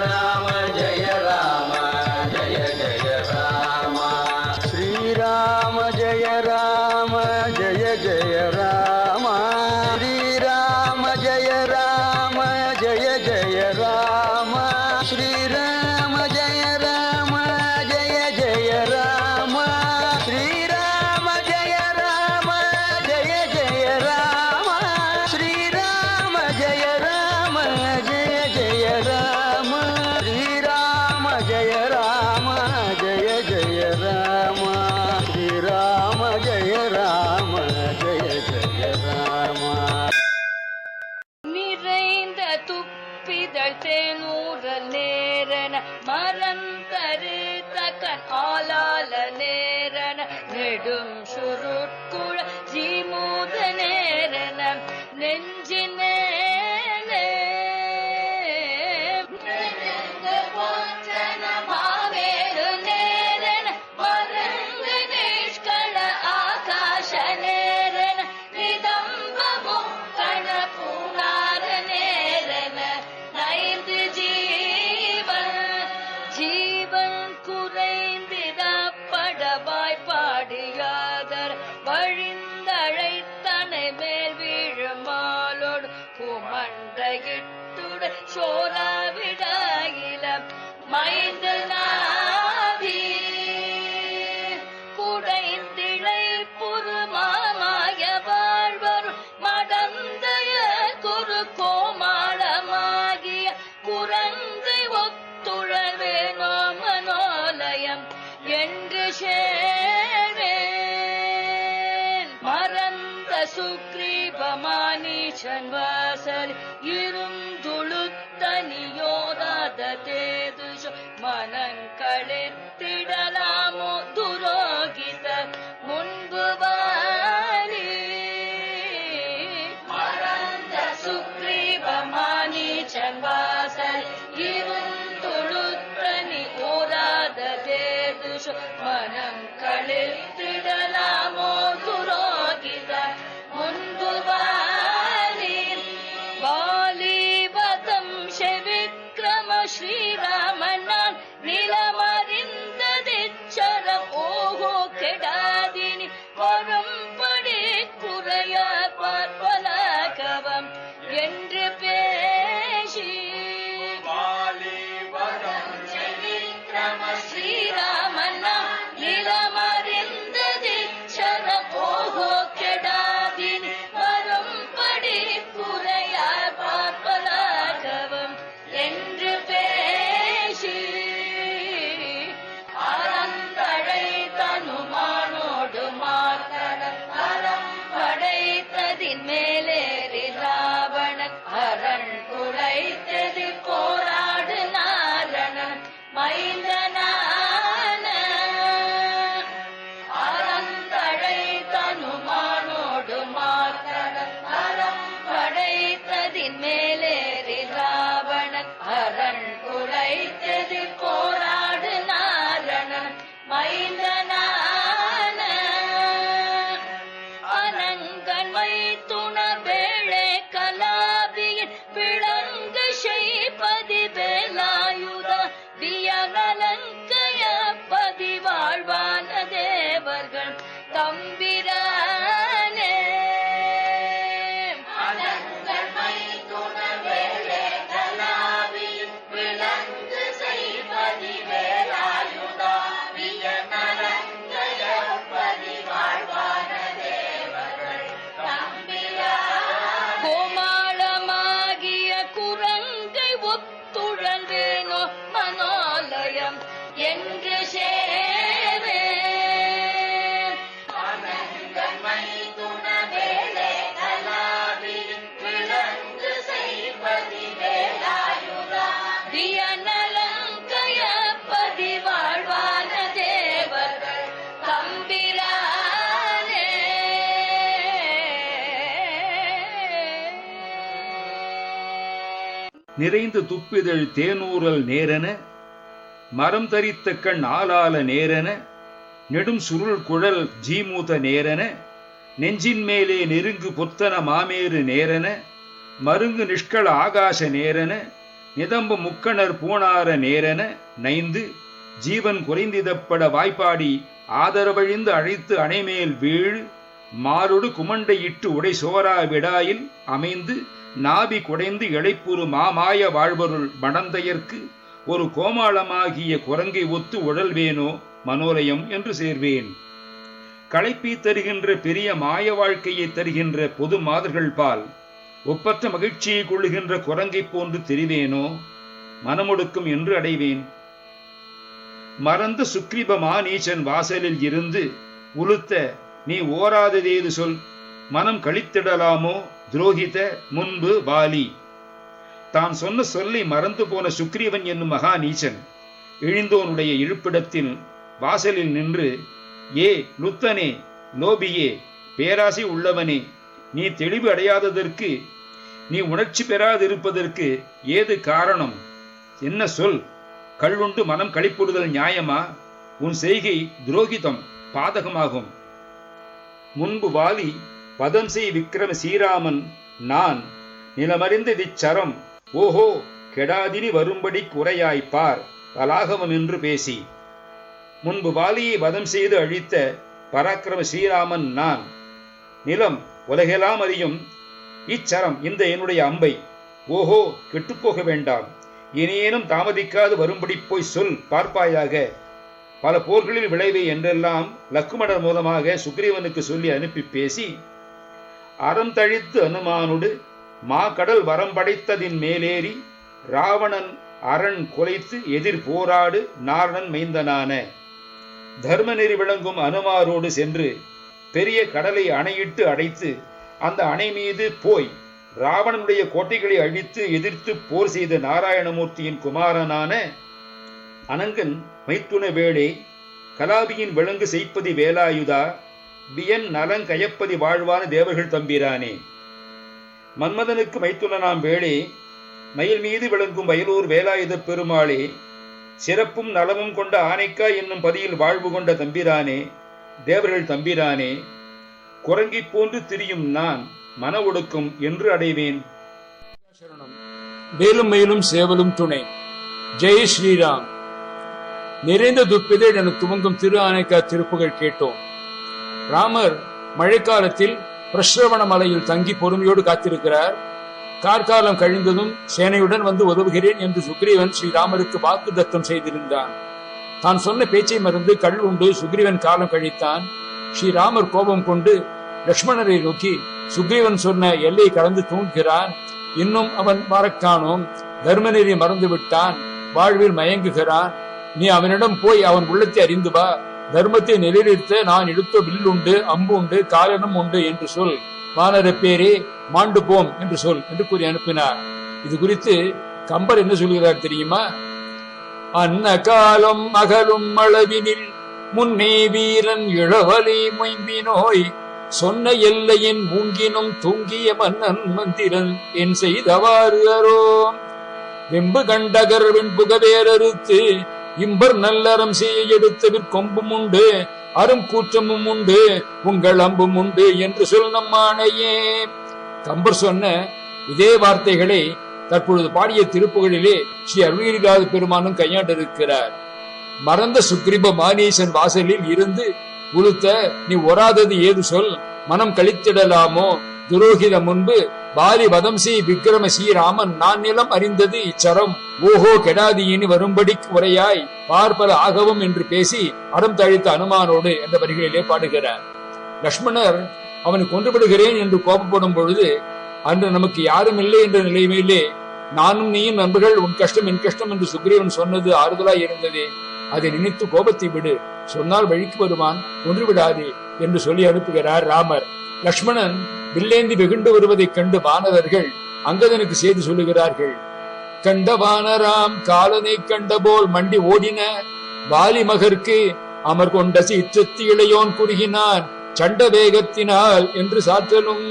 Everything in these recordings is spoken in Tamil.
Yeah. नेर मरं तर्त नेर नु जीमूद नेर सुग्रीभमानि शन्वासल् इरुञ्जुळुत्तनियो ददते मनङ्कळिर् நிறைந்து துப்பிதழ் தேனூரல் நேரன மரம் தரித்த கண் ஆளால நேரன நெடும் சுருள் குழல் ஜீமூத நேரன நெஞ்சின் மேலே நெருங்கு பொத்தன மாமேறு நேரன மருங்கு நிஷ்கள ஆகாச நேரன நிதம்பு முக்கணர் பூணார நேரன நைந்து ஜீவன் குறைந்திதப்பட வாய்ப்பாடி ஆதரவழிந்து அழைத்து அணைமேல் வீழ் மாறுடு குமண்டையிட்டு உடை சோரா விடாயில் அமைந்து நாபி குடைந்து இழைப்புறு மாமாய வாழ்வருள் மடந்தையர்க்கு ஒரு கோமாளமாகிய குரங்கை ஒத்து உழல்வேனோ மனோலயம் என்று சேர்வேன். களைப்பி தருகின்ற பெரிய மாய வாழ்க்கையை தருகின்ற பொது மாதர்கள் பால் ஒப்பற்ற மகிழ்ச்சியை கொள்ளுகின்ற குரங்கை போன்று தெரிவேனோ மனமொடுக்கும் என்று அடைவேன். மறந்த சுக்ரிப மானீச்சன் வாசலில் இருந்து உளுத்த நீ ஓராததேது சொல் மனம் கழித்திடலாமோ? துரோகித முன்பு வாலி. தான் சொன்ன சொல்லை மறந்து போன சுக்ரீவன் என்னும் மகா நீச்சன் இழிந்தோனுடைய இருப்பிடத்தில் வாசலில் நின்று ஏ லுத்தனே லோபியே பேராசை உள்ளவனே நீ தெளிவு அடையாததற்கு நீ உணர்ச்சி பெறாதிருப்பதற்கு ஏது காரணம்? என்ன சொல்? கள்ளுண்டு மனம் கழிப்புடுதல் நியாயமா? உன் செய்கை துரோகிதம் பாதகமாகும். முன்பு வாலி பதம் செய் விக்ரம சீராமன் நான் நிலமறிந்த திச்சரம் ஓஹோ கெடாதினி வரும்படி குறையாய்ப்பார் பலாகவம் என்று பேசி. முன்பு வாலியை வதம் செய்து அழித்த பராக்கிரம ஸ்ரீராமன் நான் நிலம் உலகெல்லாம் அறியும். இச்சரம் இந்த என்னுடைய அம்பை. ஓஹோ கெட்டுப்போக வேண்டாம். இனியேனும் தாமதிக்காது வரும்படி போய் சொல் பார்ப்பாயாக. பல போர்களில் விளைவை என்றெல்லாம் லக்குமணர் மூலமாக சுக்ரீவனுக்கு சொல்லி அனுப்பி பேசி அறம் தழித்து அனுமானுடு மா கடல் வரம் படைத்ததின் மேலேறி ராவணன் அரண் குலைத்து எதிர் போராடு நாரணன் மைந்தனான தர்மநெறி விளங்கும் அனுமாரோடு சென்று பெரிய கடலை அணையிட்டு அடைத்து அந்த அணை மீது போய் ராவணனுடைய கோட்டைகளை அழித்து எதிர்த்து போர் செய்த நாராயணமூர்த்தியின் குமாரனான அனங்கன் மைத்துன வேளை கலாபியின் விலங்கு செய்ப்பதி வேலாயுதா? வியன் நலங்கயப்பதி வாழ்வான தேவர்கள் தம்பிரானே. மன்மதனுக்கு மைத்துனனாம் வேளே மயில் மீது விளங்கும் வயலூர் வேலாயுத பெருமாளே சிறப்பும் நலமும் கொண்ட ஆனைக்கா என்னும் பதியில் வாழ்வு கொண்ட தம்பிரானே தேவர்கள் தம்பிரானே குரங்கிப் போன்று திரியும் நான் மன ஒடுக்கும் என்று அடைவேன். வேலும் மயிலும் சேவலும் துணை. ஜெய் ஸ்ரீராம். நிறைந்த துப்பிதழ் என துவங்கும் திரு ஆனைக்கா திருப்புகள் கேட்டோம். ராமர் மழைக்காலத்தில் பிரஸ்ரவண மலையில் தங்கி பொறுமையோடு காத்திருக்கிறார். கார்காலம் கழிந்ததும் சேனையுடன் வந்து உதவுகிறேன் என்று சுக்ரீவன் ஸ்ரீராமருக்கு வாக்கு தத்தம் செய்திருந்தான். தான் சொன்ன பேச்சை மறந்து கள் உண்டு சுக்ரீவன் காலம் கழித்தான். ஸ்ரீராமர் கோபம் கொண்டு லக்ஷ்மணரை நோக்கி சுக்ரீவன் சொன்ன எல்லை கடந்து தூங்குகிறான். இன்னும் அவன் மறக்கானோம் தர்மநெறி மறந்து விட்டான் வாழ்வில் மயங்குகிறான். நீ அவனிடம் போய் அவன் உள்ளத்தை அறிந்து வா. தர்மத்தை நிலைநிறுத்த நான் எடுத்த வில்லுண்டு அம்பு உண்டு காலனும் உண்டு என்று சொல். வானர பேரே மாண்டு போம் என்று சொல் என்று கூறி அனுப்பினார். இது குறித்து கம்பர் என்ன சொல்கிறார் தெரியுமா? அன்ன காலம் அகலும் அளவினில் முன்னே வீரன் இளவலை மொயம்பினோய். சொன்ன எல்லையின் மூங்கினும் தூங்கிய மன்னன் மந்திரன் என் செய்தவாறு அரோம் வெம்பு கண்டகர் வெண்புகவேரறுத்து இம்பர் நல்லறம் செய்ய எடுத்த விற்கொம்பும் உண்டு அரும் கூற்றமும் உண்டு உங்கள் அம்பும் உண்டு என்று சொல் நம்மானையே கம்பர் சொன்ன இதே வார்த்தைகளை தற்பொழுது பாடிய திருப்புகளிலே ஸ்ரீ அருள்கிரிநாத பெருமானும் கையாண்டிருக்கிறார். மறந்த சுக்ரிப மானீசன் வாசலில் இருந்து உளுத்த நீ ஒராதது ஏது சொல்? மனம் கழித்திடலாமோ துரோகித முன்பு பாலி வதம் விக்ரம ஸ்ரீராமன் நான் நிலம் அறிந்தது இச்சரம். ஓஹோ கெடாதியின் வரும்படி உரையாய். பார்ப்பல ஆகவும் என்று பேசி அறம் தழித்த அனுமானோடு என்ற வரிகளிலே பாடுகிறார். லக்ஷ்மணர் அவனை கொன்று விடுகிறேன் என்று கோபப்படும் பொழுது அன்று நமக்கு யாரும் இல்லை என்ற நிலைமையிலே நானும் நீயும் நண்பர்கள் உன் கஷ்டம் என் கஷ்டம் என்று சுக்ரீவன் சொன்னது ஆறுதலாய் இருந்ததே. அதை நினைத்து கோபத்தை விடு. சொன்னால் வழிக்கு வருவான் கொன்று விடாதே என்று சொல்லி அனுப்புகிறார் ராமர். லக்ஷ்மணன் வில்லேந்தி வெகுண்டு வருவதைக் கண்டு வானவர்கள் அங்கதனுக்கு செய்தி சொல்லுகிறார்கள் கண்ட வானராம் காலனை கண்டபோல் மண்டி ஓடின வாலி மகர்க்கு அமர் கொண்ட சீற்றத்தி இளையோன் குறுகினான் சண்ட வேகத்தினால் என்று சாற்றலும்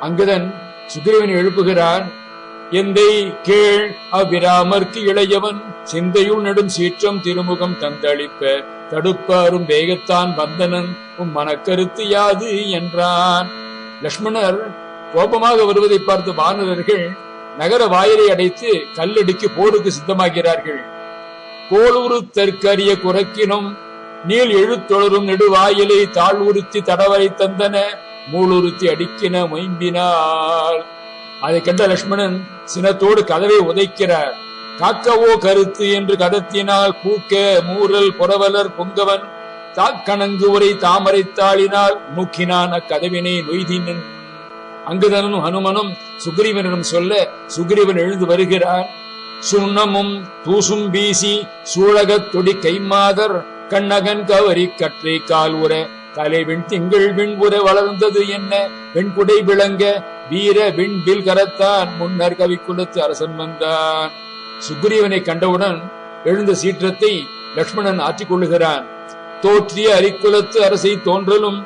அங்கதன் சுக்ரீவனை எழுப்புகிறான் எந்தை கேள் அவ்விராமர்க்கு இளையவன் சிந்தையுள் நடும் சீற்றம் திருமுகம் தந்தளிப்ப தடுப்பாரும் வேகத்தான் வந்தனன். உன் மனக்கருத்து யாது? என்றான். லக்ஷ்மணர் கோபமாக வருவதை பார்த்த வானரர்கள் நகர வாயிலை அடைத்து கல்லடிக்கு போருக்கு சித்தமாகிறார்கள். கோளூரு தெற்கரிய குரக்கினும் நீள் எழுத்தொழரும் நெடுவாயிலை தாழ்வுறுத்தி தடவரை தந்தன. மூளுறுத்தி அடிக்கின மொயம்பினாள் அதை கண்ட லட்சுமணன் சினத்தோடு கதவை உதைக்கிறார். காக்கவோ கருத்து என்று கதத்தினால் கூக்க மூரல் புறவலர் பொங்கவன் தாக்கணங்கு உரை தாமரை தாளினால் நூக்கினான் அக்கதவினை நொய்தினன். அங்குதனும் ஹனுமனும் சுக்ரீவனிடம் சொல்ல சுக்ரீவன் எழுந்து வருகிறான் சுண்ணமும் தூசும் வீசி சூழகத் தொடி கைமாதர் கண்ணகன் கவரி கற்றை கால் உர தலைவின் திங்கள் விண்புற வளர்ந்தது என்ன? வெண்குடை விளங்க வீர விண்பில் கரத்தான் முன்னர் கவி குலத்து அரசன் வந்தான். சுக்ரீவனை கண்டவுடன் எழுந்த சீற்றத்தை லக்ஷ்மணன் ஆற்றிக் கொள்ளுகிறான். தோற்றிய அரிக்குலத்து அரசை தோன்றலும்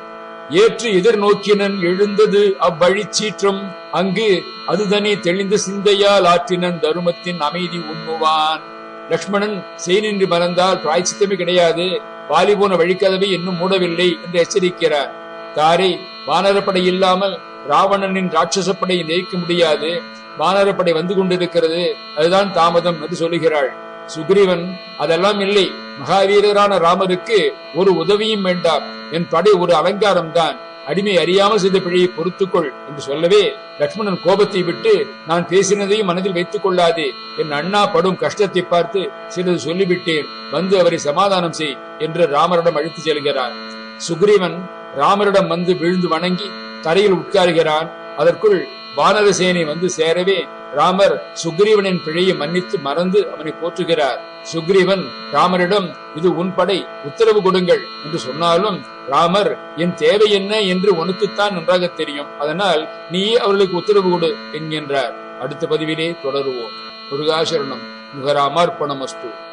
ஏற்று எதிர்நோக்கினன் எழுந்தது அவ்வழி சீற்றம். அங்கு அதுதனே தெளிந்த சிந்தையால் ஆற்றினன் தருமத்தின் அமைதி உண்ணுவான். லக்ஷ்மணன் செய்நின்று மறந்தால் பிராய்ச்சித்தமே கிடையாது. வாலிபோன வழிக்கதவை இன்னும் மூடவில்லை என்று எச்சரிக்கிறார். தாரை வானரப்படை இல்லாமல் ராவணனின் ராட்சசப்படையை படையை முடியாது. வானரப்படை வந்து கொண்டிருக்கிறது. அதுதான் தாமதம் என்று சொல்லுகிறாள். சுக்ரீவன் அதெல்லாம் இல்லை. மகாவீரரான ராமருக்கு ஒரு உதவியும் வேண்டாம். என் படை ஒரு அலங்காரம் தான். அடிமை அறியாமல் செய்த பிழையை பொறுத்துக்கொள் என்று சொல்லவே லக்ஷ்மணன் கோபத்தை விட்டு நான் பேசினதையும் மனதில் வைத்துக் கொள்ளாதே. என் அண்ணா படும் கஷ்டத்தை பார்த்து சிறிது சொல்லிவிட்டேன். வந்து அவரை சமாதானம் செய் என்று ராமரிடம் அழைத்து செல்கிறார். சுக்ரீவன் ராமரிடம் வந்து விழுந்து வணங்கி தரையில் உட்காருகிறான். அதற்குள் வானரசேனை வந்து சேரவே ராமர் சுக்ரீவனின் பிழையை மன்னித்து மறந்து அவனை போற்றுகிறார். சுக்ரீவன் ராமரிடம் இது உன் படை உத்தரவு கொடுங்கள் என்று சொன்னாலும் ராமர் என் தேவை என்ன என்று உனக்குத்தான் நன்றாக தெரியும். அதனால் நீயே அவர்களுக்கு உத்தரவு கொடு என்கின்றார். அடுத்த பதிவிலே தொடருவோம். முருகாசரணம். முகராமார்ப்பணமஸ்து.